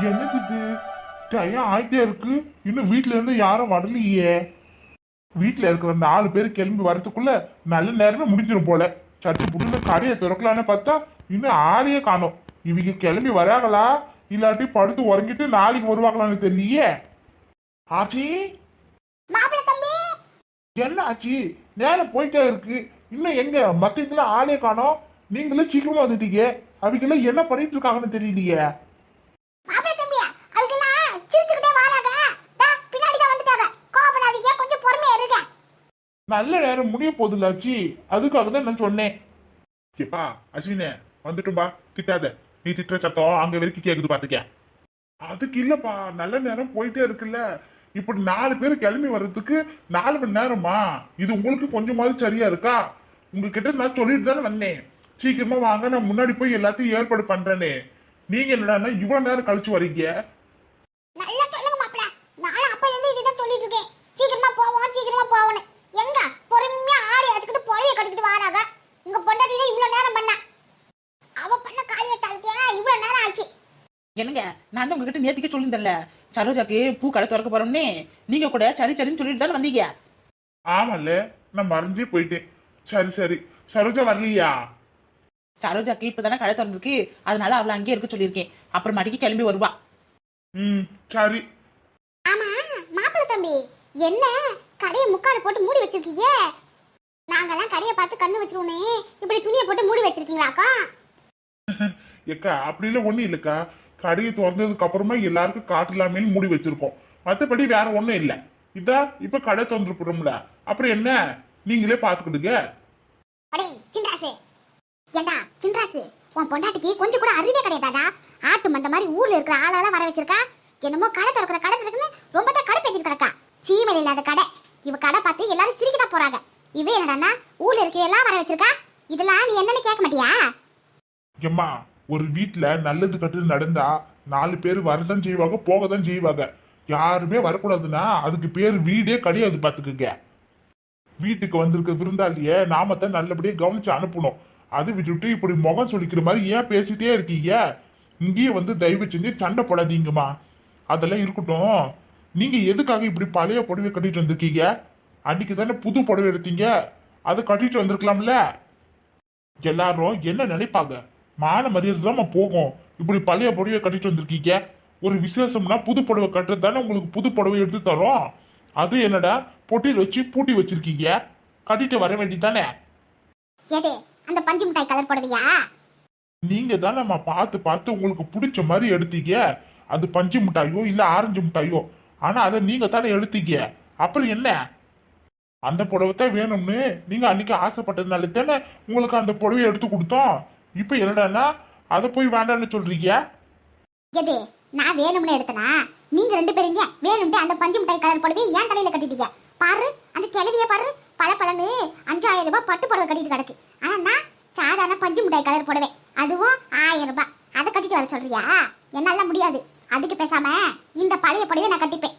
என்னது இது டயம் ஆயிட்டே இருக்கு. இன்னும் வீட்ல இருந்து யாரும் வரலையே. வீட்ல இருக்கிற நாலு பேர் கிளம்பி வரதுக்குள்ள நல்ல நேரமே முடிஞ்சிடும் போல. சட்டு புடுங்க கடையை திறக்கலான்னு பார்த்தா இன்னும் ஆளையே காணோம். இவங்க கிளம்பி வராங்களா? இல்லாட்டி படுத்து உறங்கிட்டு நாளைக்கு வருவாங்களான்னு தெரியலையே. ஆச்சி? என்ன ஆச்சு? நேரம் போயிட்டே இருக்கு. இன்னும் எங்க? மத்தவங்களும் ஆளே காணோம். நீங்களும் சீக்கிரமா வந்துட்டீங்க. அவங்கெல்லாம் என்ன பண்ணிட்டு இருக்காங்கன்னு தெரியலையே மாப்பிள்ள தம்பி அவங்கெல்லாம் சிரிச்சுக்கிட்டே வராங்க தா பின்னாடி தான் வந்துட்டாங்க கோவப்படாதீங்க கொஞ்சம் பொறுமையா இருங்க நல்ல நேரம் முடிய போகுதுல்ல அதுக்காக தான் நான் சொன்னேன். கேப்பா அஸ்வினே வந்துட்டும்பா திட்டாத. நீ திட்டுற சத்தம் அங்க வரைக்கும் கேக்குது பாத்துக்க. அதுக்கு இல்லப்பா நல்ல நேரம் போயிட்டே இருக்குல்ல. இப்படி நாலு பேர் கிளம்பி வர்றதுக்கு நாலு மணி நேரமா? இது உங்களுக்கு கொஞ்சமாவது சரியா இருக்கா? உங்ககிட்ட நான் சொல்லிட்டு தானே வந்தேன். சீக்கிரமா வாங்க நான் முன்னாடி போய் எல்லாத்தையும் ஏற்பாடு பண்றேனே. நீங்க என்னடான்னா இவ்வளவு நேரம் கழிச்சு வர்றீங்க நல்லா சொல்லுங்க மாப்பிள்ள நானும் அப்ப இருந்து இதுதான் சொல்லிட்டு இருக்கேன் சீக்கிரமா போவோம் சீக்கிரமா போவோம்னு எங்க பொறுமையா ஆடி அடிச்சுக்கிட்டு புடவைய கட்டிக்கிட்டு வராங்க உங்க பொண்டாட்டி தான் இவ்வளவு நேரம் பண்ணா அவ பண்ண காரியத்தாலத்தியா இவ்வளவு நேரம் ஆச்சு என்னங்க? நான் தான் உங்ககிட்ட நேத்திக்கே சொல்லியிருந்தேன்ல. சரோஜாக்கு பூ கடை திறக்க போறோம்னே. நீங்க கூட சரி சரின்னு சொல்லிட்டு தானே வந்தீங்க? ஆமால்ல நான் மறைஞ்சே போயிட்டேன். சரி சரி. சரோஜா வரலையா? சரோஜாக்கு இப்பதானே கடை திறந்திருக்கு. அதனால அவளை அங்கேயே இருக்க சொல்லியிருக்கேன். அப்புறமாட்டிக்கு கிளம்பி வருவா. ம் சரி. ஆமா மாப்பிள்ள தம்பி என்ன? கடையை முக்காடு போட்டு மூடி வச்சிருக்கீங்க? நாங்கெல்லாம் கடையை பார்த்து கண்ணு வச்சிருவோனே இப்படி துணியை போட்டு மூடி வச்சிருக்கீங்களாக்கா? ஏக்கா அப்படிலாம் ஒண்ணும் இல்லக்கா. கடையை திறந்ததுக்கு அப்புறமா எல்லாருக்கும் காட்டலாமேன்னு மூடி வச்சிருக்கோம். மத்தபடி வேற ஒண்ணும் இல்ல. இதா இப்ப கடை திறந்துருப்போம்ல அப்புறம் என்ன? நீங்களே பாத்துக்கிடுங்க. ஏண்டா சின்ராசு உன் பொண்டாட்டிக்கு கொஞ்சம் கூட அறிவே கிடையாதாடா ஆட்டு மந்த மாதிரி ஊர்ல இருக்கிற ஆளாலாம் வர வச்சிருக்கா? என்னமோ கடை திறக்கிற கடை திறக்குன்னு ரொம்ப தான் கடை பேத்திட்டு கிடக்கா. சீமல் இல்லாத கடை. இவ கடை பார்த்து எல்லாரும் சிரிக்க தான் போறாங்க. இவ என்னடான்னா ஊர்ல இருக்க எல்லாம் வர வச்சிருக்கா? இதெல்லாம் நீ என்னன்னு கேட்க மாட்டியா? எம்மா ஒரு வீட்டுல நல்லது கட்டு நடந்தா நாலு பேர் வரதான் செய்வாங்க போக தான் செய்வாங்க. யாருமே வரக்கூடாதுன்னா அதுக்கு பேர் வீடே கிடையாது பாத்துக்குங்க. வீட்டுக்கு வந்திருக்க விருந்தாளிய நாம தான் நல்லபடியா கவனிச்சு அனுப்பணும். அது விட்டுட்டு இப்படி முகம் சொல்லிக்கிற மாதிரி ஏன் பேசிட்டே இருக்கீங்க? இங்கேயே வந்து தயவு செஞ்சு சண்டை போடாதீங்கம்மா. அதெல்லாம் இருக்கட்டும். நீங்க எதுக்காக இப்படி பழைய புடவை கட்டிட்டு வந்திருக்கீங்க? அன்னைக்கு தானே புது புடவை எடுத்தீங்க. அதை கட்டிட்டு வந்திருக்கலாம்ல. எல்லாரும் என்ன நினைப்பாங்க? மான மரியாதை தான் போகும். இப்படி பழைய புடவை கட்டிட்டு வந்திருக்கீங்க. ஒரு விசேஷம்னா புது புடவை கட்டுறது தானே உங்களுக்கு புது புடவை எடுத்து தரோம். அது என்னடா? பொட்டியில் வச்சு பூட்டி வச்சிருக்கீங்க. கட்டிட்டு வர வேண்டியதானே எது? அந்த பஞ்சு மிட்டாய் கலர் புடவையா? நீங்க தானேம்மா பார்த்து பார்த்து உங்களுக்கு பிடிச்ச மாதிரி எடுத்தீங்க. அது பஞ்சு மிட்டாயோ இல்ல ஆரஞ்சு மிட்டாயோ. ஆனா அதை நீங்க தானே எடுத்தீங்க. அப்புறம் என்ன? அந்த புடவை தான் வேணும்னு நீங்க அன்னைக்கு ஆசைப்பட்டதுனால தானே உங்களுக்கு அந்த புடவையை எடுத்து கொடுத்தோம். இப்போ என்னடான்னா அதை போய் வேண்டாம்னு சொல்றீங்க? எது? நான் வேணும்னு எடுத்தனா? நீங்க ரெண்டு பேரும் வேணும்னு அந்த பஞ்சு மிட்டாய் கலர் புடவையை ஏன் தலையில கட்டிட்டீங்க? பாரு அந்த கிளவிய பாரு. பல பலன்னு அஞ்சாயிரம் ரூபாய் பட்டு புடவை கட்டிட்டு கிடக்கு. ஆனா நான் சாதாரண பஞ்சு மிட்டாய் கலர் புடவை அதுவும் ஆயிரம் ரூபாய். அதை கட்டிட்டு வர சொல்றியா? என்னால முடியாது. அதுக்கு பேசாம இந்த பழைய புடவை நான் கட்டிப்பேன்.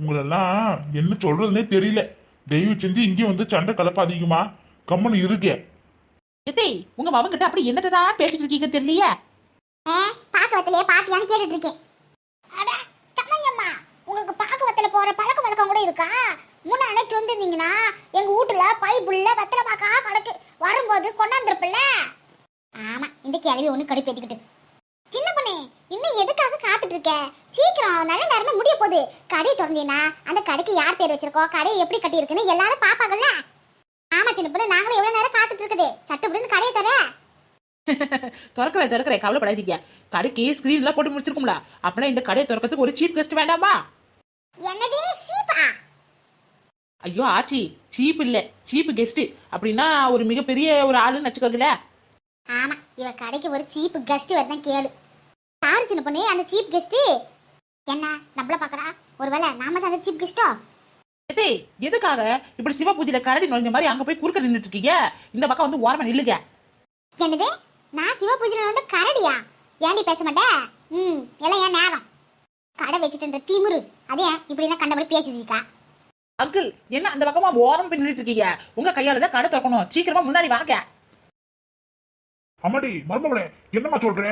உங்களெல்லாம் என்ன சொல்றதுனே தெரியல. தயவு செஞ்சு இங்கே வந்து சண்டை கலப்பாதீங்கம்மா. கம்முன்னு இருக்கே சித்தி உங்க மவங்கிட்ட அப்படி என்னத்தை தான் பேசிட்டு இருக்கீங்க தெரியலையே? ஏ பாக்கவத்திலே பாத்தியான்னு கேட்டுட்டு இருக்கேன் அட தம்மங்கம்மா உங்களுக்கு பாக்கவத்தில போற பழக்க வழக்கம் கூட இருக்கா? முன்னாடி வந்திருந்தீங்கன்னா எங்க வீட்டுல பைப்புள்ள வெத்தலை பாக்கா கிடக்கு வரும்போது கொண்டாந்துருப்பில்ல? ஆமா இந்த கேள்வி ஒண்ணு கடுப்பேத்திக்கிட்டு சின்ன பொண்ணே இன்னும் எதுக்காக காத்துட்டு இருக்க சீக்கிரம் நல்ல நேரமா முடிய போகுது. கடை திறந்தீங்கன்னா அந்த கடைக்கு யார் பேர் வச்சிருக்கோம் கடையை எப்படி கட்டி இருக்குன்னு எல்லாரும் பாப்பாங்கல்ல? ஆமா சின்ன பொண்ணு. நாங்களும் எவ்வளவு நேரம் காத்துட்டு இருக்குது? சட்டுப்படின்னு கடையை தர திறக்கிற திறக்கிற கவலைப்படாதீங்க. கடைக்கு ஸ்கிரீன்லாம் போட்டு முடிச்சிருக்கும்ல. அப்படின்னா இந்த கடையை திறக்கிறதுக்கு ஒரு சீப் கெஸ்ட் வேண்டாமா? என்னது? சீப்பா ஐயோ ஆச்சி. சீப் இல்ல. சீப் கெஸ்ட் அப்படின்னா ஒரு மிகப்பெரிய ஒரு ஆளுன்னு வச்சுக்கோங்களேன். ஆமா இவ கடைக்கு ஒரு சீப் கெஸ்ட் வரதான் கேளு. யாரு சின்ன பொண்ணு அந்த சீப் கெஸ்ட் என்ன? நம்மள பாக்குறா? ஒருவேளை நாம தான் அந்த சீப் கெஸ்டோ எதே எதுக்காக இப்படி சிவ பூஜையில கரடி நுழைஞ்ச மாதிரி அங்க போய் குறுக்க நின்னுட்டு இருக்கீங்க? இந்த பக்கம் வந்து ஓரமா நில்லுங்க. என்னது? நான் சிவபூஜனை வந்து கரடியா? ஏண்டி பேச மாட்டேன் ம் எல்லாம் ஏன் நேரம்? கடை வச்சுட்டு திமிரு அதே இப்படிலாம் கண்டபடி பேசிருக்கா அங்கிள் என்ன அந்த பக்கமா ஓரம் போய் நின்னுட்டு இருக்கீங்க? உங்க கையால தான் கடை திறக்கணும். சீக்கிரமா முன்னாடி வாங்க. அம்மாடி மருமகளே என்னம்மா சொல்ற?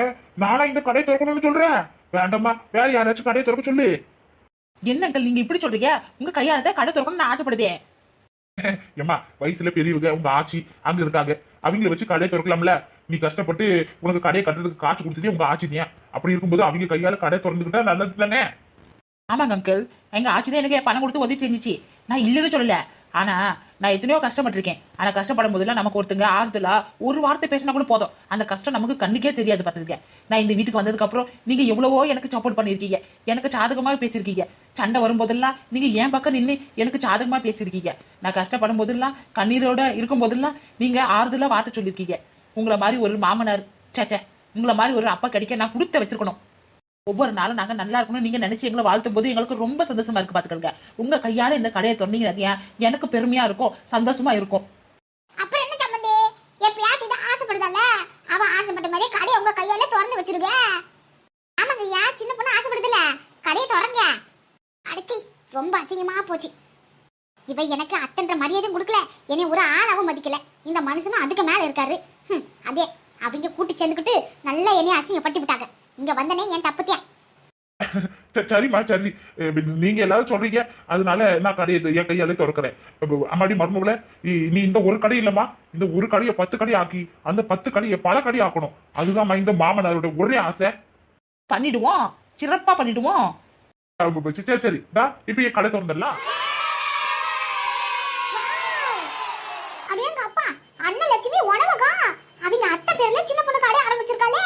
நானா இந்த கடை திறக்கணும்னு சொல்றேன் வேண்டாம்மா வேற யாராச்சும் கடையை திறக்க சொல்லு. என்ன அங்கிள் நீங்க இப்படி சொல்றீங்க? உங்க கையால கடை திறக்கணும்னு நான் ஆசைப்படுதே. ஏம்மா வயசுல பெரியவங்க உங்க ஆச்சி அங்க இருக்காங்க. அவங்கள வச்சு கடையை திறக்கலாம்ல? நீ கஷ்டப்பட்டு உனக்கு கடையை கட்டுறதுக்கு காசு கொடுத்ததே உங்க ஆச்சி தான் அப்படி இருக்கும்போது அவங்க கையால கடை திறந்துக்கிட்டா நல்லது தானே ஆமாங்க அங்கிள். எங்க ஆச்சி தான் எனக்கு பணம் கொடுத்து உதவி செஞ்சுச்சு. நான் இல்லைன்னு சொல்லல. ஆனா நான் எத்தனையோ கஷ்டப்பட்டிருக்கேன். ஆனா கஷ்டப்படும் போதெல்லாம் நமக்கு ஒருத்தங்க ஆறுதலா ஒரு வார்த்தை பேசினா கூட போதும். அந்த கஷ்டம் நமக்கு கண்ணுக்கே தெரியாது பார்த்துருக்கேன் நான் இந்த வீட்டுக்கு வந்ததுக்கு அப்புறம் நீங்க எவ்வளவோ எனக்கு சப்போர்ட் பண்ணிருக்கீங்க எனக்கு சாதகமாக பேசியிருக்கீங்க. சண்டை வரும்போதெல்லாம் நீங்க என் பக்கம் நின்று எனக்கு சாதகமாக பேசியிருக்கீங்க? நான் கஷ்டப்படும் போதெல்லாம் கண்ணீரோட இருக்கும் போதெல்லாம் நீங்க ஆறுதலா வார்த்தை சொல்லியிருக்கீங்க. உங்களை மாதிரி ஒரு மாமனார் சேச்சே உங்களை மாதிரி ஒரு அப்பா கிடைக்க நான் கொடுத்த வச்சிருக்கணும். ஒவ்வொரு நாளும் நாங்க நல்லா இருக்கணும் நீங்க நினைச்சு எங்களை வாழ்த்தும் போது எங்களுக்கு ரொம்ப சந்தோஷமா இருக்கு பாத்துக்கோங்க உங்க கையால இந்த கடையை திறந்தீங்க எனக்கு பெருமையா இருக்கும் சந்தோஷமா இருக்கும் அப்புறம் என்ன சம்மந்தி எப்பயாச்சும் இதை ஆசைப்படுதால அவ ஆசைப்பட்ட மாதிரி கடையை உங்க கையால திறந்து வச்சிருக்க ஆமாங்க ஐயா சின்ன பொண்ணு ஆசைப்படுதுல கடையை திறங்க. அடிச்சி ரொம்ப அசிங்கமா போச்சு. இவ எனக்கு அத்தன்ற மரியாதையும் கொடுக்கல. என்னை ஒரு ஆளாவும் மதிக்கல. இந்த மனுஷனும் அதுக்கு மேல இருக்காரு. ஹம், அதே அவங்க கூட்டி சேர்ந்துக்கிட்டு நல்லா என்னைய அசிங்கப்படுத்தி விட்டாங்க இங்க வந்தனே என் தப்புத்தியா? சரிம்மா சரி. நீங்க எல்லாரும் சொல்றீங்க. அதனால நான் கடையை இது என் கையாலே திறக்கிறேன். அம்மாடி மருமகள நீ இந்த ஒரு கடை இல்லம்மா. இந்த ஒரு கடையை பத்து கடை ஆக்கி அந்த பத்து கடையை பல கடை ஆக்கணும். அதுதான் இந்த மாமனாரோட ஒரே ஆசை. பண்ணிடுவோம். சிறப்பா பண்ணிடுவோம். சரி சரி. இப்ப என் கடை திறந்துடலாம். அடேங்க அப்பா அண்ணன் லட்சுமி உணவகம்? அவங்க அத்தை பேர்ல சின்ன பொண்ணு கடை ஆரம்பிச்சிருக்காளே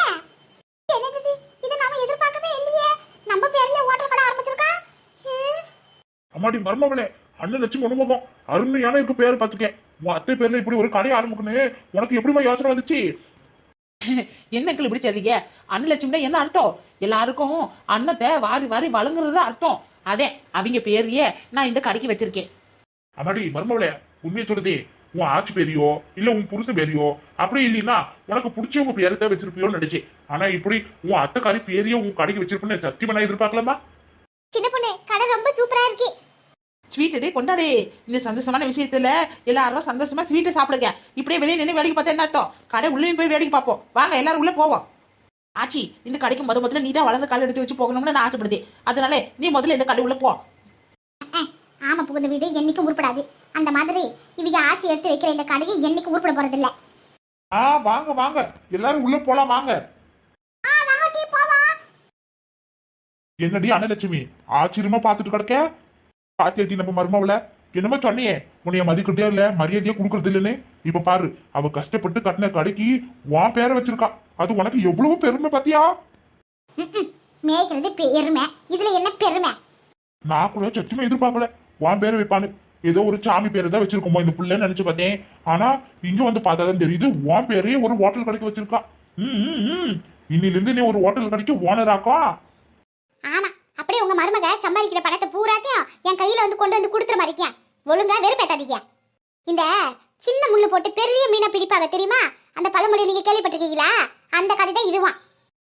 என்னது இது? இதை நாம எதிர்பார்க்கவே இல்லையே நம்ம பேர்ல ஹோட்டல் கடை ஆரம்பிச்சிருக்கா ஹம். அம்மாடி மருமகளே அண்ணன் லட்சுமி உணவகம். அருமையான இருக்கு பேர் பாத்துக்கேன் உன் அத்தை பேர்ல இப்படி ஒரு கடை ஆரம்பிக்கணும். உனக்கு எப்படிமா யோசனை வந்துச்சு? என்னங்கள் இப்படி சொல்றீங்க? அன்னலட்சுமினா என்ன அர்த்தம்? எல்லாருக்கும் அன்னத்தை வாரி வாரி வழங்குறது அர்த்தம். அதே அவங்க பேரையே நான் இந்த கடைக்கு வச்சிருக்கேன். அம்மாடி மருமகளே உண்மையை சொல்லுதே. உன் ஆட்சி பேரையோ இல்ல உன் புருஷன் பேரையோ அப்படி இல்லைன்னா உனக்கு பிடிச்சவங்க பேரத்தை வச்சிருப்பியோன்னு நினைச்சேன். ஆனா இப்படி உன் அத்தைக்காரி பேரையோ உன் கடைக்கு வச்சிருப்பேன்னு சத்தியமா நான் எதிர்பார்க்கலாமா சின்ன பொண்ணு கடை ரொம்ப சூப்பரா இருக்கு. ஸ்வீட் டே கொண்டாடு இந்த சந்தோஷமான விஷயத்துல எல்லாரும் சந்தோஷமா ஸ்வீட்டை சாப்பிடுங்க. இப்படியே வெளியே நின்று வேடிக்கை பார்த்தா என்ன அர்த்தம்? கடை உள்ளே போய் வேடிக்கை பார்ப்போம். வாங்க எல்லாரும் உள்ள போவோம். ஆச்சி இந்த கடைக்கு முத முதல்ல நீ தான் வளர்ந்த கால் எடுத்து வச்சு போகணும்னு நான் ஆசைப்படுதேன் அதனால நீ முதல்ல இந்த கடை உள்ள போ. ஆமா புகுந்த வீடு என்னைக்கும் உருப்படாது. அந்த மாதிரி இவங்க ஆட்சி எடுத்து வைக்கிற இந்த கடையை என்னைக்கும் உருப்பட போறது இல்ல ஆ வாங்க வாங்க. எல்லாரும் உள்ள போலாம் வாங்க. என்னடி அன்னலட்சுமி? ஆச்சரியமா பாத்துட்டு கிடக்க? பாத்தியாட்டி நம்ம மருமவள. என்னமோ சொன்னியே உன்னைய மதிக்கிட்டே இல்ல மரியாதையா கொடுக்கறது இல்லைன்னு இப்ப பாரு அவ கஷ்டப்பட்டு கட்டின கடைக்கு உன் பேரை வச்சிருக்கா. அது உனக்கு எவ்வளவு பெருமை பாத்தியா? மேய்க்கிறது பெருமை. இதுல என்ன பெருமை? நான் கூட சத்தியமா எதிர்பார்க்கல. உன் பேரை வைப்பான்னு. ஏதோ ஒரு சாமி பேரை தான் வச்சிருக்கோமோ இந்த புள்ளன்னு நினைச்சு பார்த்தேன். ஆனா இங்க வந்து பார்த்தா தான் தெரியுது உன் பேரையே ஒரு ஹோட்டல் கடைக்கு வச்சிருக்கா. ம், ம், ம். இன்னில இருந்து நீ ஒரு ஹோட்டல் கடைக்கு ஓனர் ஆக்கா ஆமா அப்படியே உங்க மருமக சம்பாதிக்கிற பணத்தை பூராத்தையும் என் கையில வந்து கொண்டு வந்து கொடுத்துற மாதிரிக்கா ஒழுங்கா வெறுப்பேத்தாதீங்க. இந்த சின்ன முள்ளு போட்டு பெரிய மீனை பிடிப்பாங்க தெரியுமா? அந்த பழமொழி நீங்க கேள்விப்பட்டிருக்கீங்களா? அந்த கதை தான் இதுவான்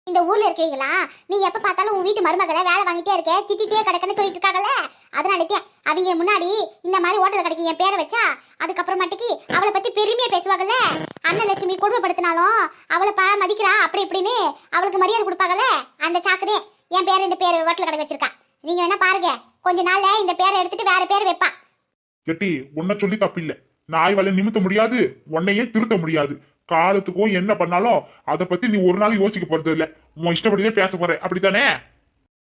இந்த ஊர்ல இருக்கீங்களா நீ எப்ப பார்த்தாலும் உன் வீட்டு மருமகளை வேலை வாங்கிட்டே இருக்க திட்டிட்டே கிடக்குன்னு சொல்லிட்டு இருக்காங்கல்ல? அதனால அவங்க முன்னாடி இந்த மாதிரி ஹோட்டல் கடைக்கு என் பேரை வச்சா அதுக்கப்புறமாட்டுக்கு அவளை பத்தி பெருமையா பேசுவாங்கல்ல? அண்ணலட்சுமி கொடுமைப்படுத்தினாலும் அவளை பா மதிக்கிறா அப்படி இப்படின்னு அவளுக்கு மரியாதை கொடுப்பாங்கல்ல? அந்த சாக்குதே. என் பேர் இந்த பேர் ஹோட்டல் கடை வச்சிருக்கா. நீங்க வேணா பாருங்க. கொஞ்ச நாள்ல இந்த பேரை எடுத்துட்டு வேற பேர் வைப்பா. கெட்டி உன்னை சொல்லி தப்பில்ல. நாய் வலை நிமித்த முடியாது உன்னையே திருத்த முடியாது. காலத்துக்கும் என்ன பண்ணாலும் அதை பத்தி நீ ஒரு நாள் யோசிக்க போறது இல்ல. உன் இஷ்டப்படியே பேச போற அப்படித்தானே?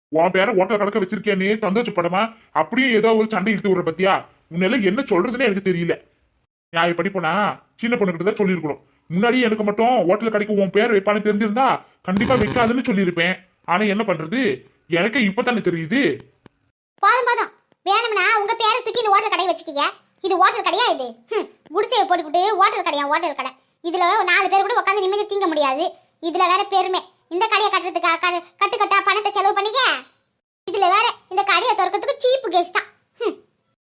உன் பேரை ஓட்ட கணக்க வச்சிருக்கேனே சந்தோஷப்படமா அப்படியே ஏதோ ஒரு சண்டை இழுத்து விடுற பத்தியா? உன்னால என்ன சொல்றதுன்னு எனக்கு தெரியல. நியாயப்படி போனா சின்ன பொண்ணுகிட்ட தான் சொல்லியிருக்கணும். முன்னாடியே எனக்கு மட்டும் ஹோட்டல் கடைக்கு உன் பேர் வைப்பான்னு தெரிஞ்சிருந்தா கண்டிப்பா வைக்காதுன்னு சொல்லியிருப்பேன். ஆனா என்ன பண்றது? எனக்கு இப்பதானே தெரியுது. போதும் போதும். வேணும்னா உங்க பேரை தூக்கி இந்த ஹோட்டல் கடையை வச்சுக்கீங்க. இது ஹோட்டல் கடையா இது? ஹம், குடிசையை போட்டுக்கிட்டு ஹோட்டல் கடையா ஹோட்டல் கடை. இதுல நாலு பேர் கூட உட்காந்து நிம்மதி தீங்க முடியாது. இதுல வேற பெருமை. இந்த கடையை கட்டுறதுக்கா க- கட்டு கட்டா பணத்தை செலவு பண்ணிக்க? இதுல வேற இந்த கடையை திறக்கிறதுக்கு சீப்பு கேஸ் தான். ஹம்,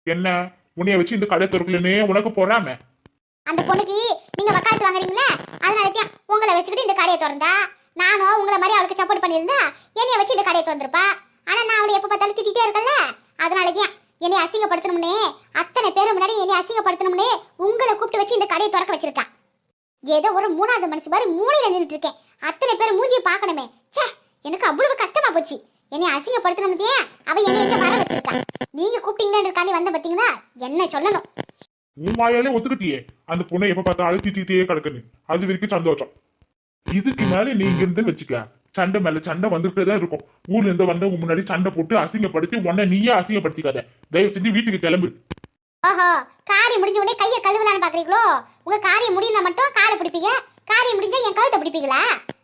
என்ன? உன்னைய வச்சு இந்த கடை திறக்கலன்னே உனக்கு போறாம? அந்த பொண்ணுக்கு நீங்க வக்காலத்து வாங்குறீங்களா? அதனால தான் உங்களை வச்சுக்கிட்டு இந்த கடையை திறந்தா. நானும் உங்களை மாதிரி அவளுக்கு சப்போர்ட் பண்ணியிருந்தா என்னைய வச்சு இந்த கடையை திறந்திருப்பா. ஆனா நான் அவளை எப்போ பார்த்தாலும் திட்டிகிட்டே இருக்கல அதனால தான் என்னை அசிங்கப்படுத்தணும்னே அத்தனை பேர் முன்னாடி என்னை அசிங்கப்படுத்தணும்னே உங்களை கூப்பிட்டு வச்சு இந்த கடையை திறக்க வச்சிருக்கா. ஏதோ ஒரு மூணாவது மனசு மாதிரி மூலையில நின்றுட்டு இருக்கேன் அத்தனை பேர் மூஞ்சியை பார்க்கணுமே. ச்சே எனக்கு அவ்வளவு கஷ்டமா போச்சு. என்னை அசிங்கப்படுத்தணும்னே அவ என்னை இங்க வர வச்சிருக்கா. நீங்க கூப்பிட்டீங்கன்றதுக்காண்டி வந்த பாத்தீங்கன்னா என்ன சொல்லணும். உன் வாயாலே ஒத்துக்கிட்டியே. அந்த பொண்ணை எப்ப பார்த்தாலும் திட்டிகிட்டே கிடக்குன்னு அது வரைக்கும் சந்தோஷம். இதுக்கு மேல நீ இங்க இருந்து வச்சுக்க சண்டை மேல சண்டை வந்துகிட்டே தான் இருக்கும். ஊர்ல இருந்து வந்தவங்க முன்னாடி சண்டை போட்டு அசிங்கப்படுத்தி உன்னை நீயே அசிங்கப்படுத்திக்காத. தயவு செஞ்சு வீட்டுக்கு கிளம்பு. ஓஹோ காரியம் முடிஞ்ச உடனே கையை கழுவலான்னு பாக்குறீங்களோ? உங்க காரியம் முடியும்னா மட்டும் காலை பிடிப்பீங்க. காரியம் முடிஞ்சா என் கழுத்தை பிடிப்பீங்களா?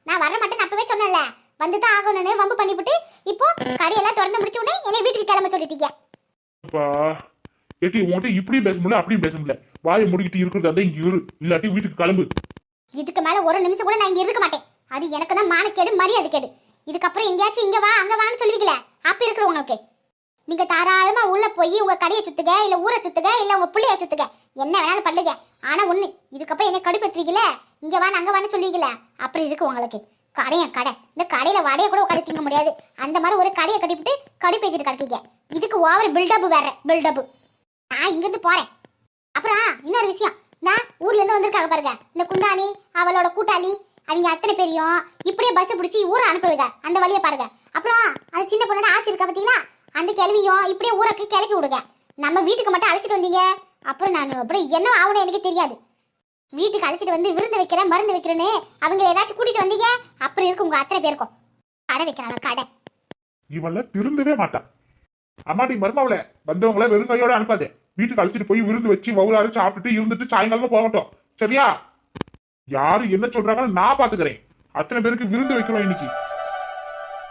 நான் வர மாட்டேன்னு அப்பவே சொன்னேன்ல. வந்து தான் ஆகணும்னு வம்பு பண்ணிவிட்டு இப்போ கடையெல்லாம் திறந்து முடிச்ச உடனே என்னை வீட்டுக்கு கிளம்ப சொல்லிட்டீங்க. அப்பா ஏட்டி உன்கிட்ட இப்படியும் பேச முடியல அப்படியும் பேச முடியல. வாயை முடிக்கிட்டு இருக்கிறதா இருந்தா இங்க இரு. இல்லாட்டி வீட்டுக்கு கிளம்பு. இதுக்கு மேல ஒரு நிமிஷம் கூட நான் இங்க இருக்க மாட்டேன். அது எனக்கு தான் மானக்கேடு மரியாதை கேடு இதுக்கப்புறம் எங்கேயாச்சும் இங்க வா அங்க வான்னு சொல்லுவீங்களே? அப்ப இருக்கிற உங்களுக்கு? நீங்க தாராளமா உள்ள போய் உங்க கடையை சுத்துக இல்ல ஊரை சுத்துக இல்ல உங்க புள்ளைய சுத்துக என்ன வேணாலும் பண்ணுங்க. ஆனா ஒண்ணு இதுக்கப்புறம் என்ன கடுப்பேத்துவீங்களே? இங்க வான்னு அங்க வான்னு சொல்லுவீங்களே? அப்படி இருக்கு உங்களுக்கு. கடையா கடை. இந்த கடையில வடைய கூட உட்காந்து திங்க முடியாது. அந்த மாதிரி ஒரு கடையை கட்டிவிட்டு கடுப்பேத்திட்டு கிடக்கீங்க. இதுக்கு ஓவர் பில்டப் வேற பில்டப் நான் இங்கிருந்து போறேன். அப்புறம் இன்னொரு விஷயம். நான் ஊர்ல இருந்து வந்திருக்காங்க பாருங்க. இந்த குந்தாணி அவளோட கூட்டாளி அவங்க அத்தனை பேரையும் இப்படியே பஸ் பிடிச்சி ஊரை அனுப்புவீங்க அந்த வழியை பாருங்க. அப்புறம் அந்த சின்ன பொண்ணோட ஆச்சு இருக்கா பார்த்தீங்களா அந்த கிளவியும் இப்படியே ஊருக்கு கிளப்பி விடுங்க. நம்ம வீட்டுக்கு மட்டும் அழைச்சிட்டு வந்தீங்க. அப்புறம் நான் அப்படி என்ன ஆகணும் எனக்கு தெரியாது. வீட்டுக்கு அழைச்சிட்டு வந்து விருந்து வைக்கிறேன் மருந்து வைக்கிறேன்னு அவங்க ஏதாச்சும் கூட்டிட்டு வந்தீங்க? அப்புறம் இருக்கு உங்க அத்தனை பேருக்கும். கடை வைக்கிறாங்க கடை. இவள திருந்தவே மாட்டான் அம்மாடி மருமாவள வந்தவங்கள வெறும் அனுப்பாதே. வீட்டுக்கு அழைச்சிட்டு போய் விருந்து வச்சு வவுறாரு சாப்பிட்டுட்டு இருந்துட்டு சாயங்காலமா போகட்டும் சரியா? யாரு என்ன சொல்றாங்கன்னு நான் பாத்துக்கிறேன். அத்தனை பேருக்கு விருந்து வைக்கிறோம் இன்னைக்கு.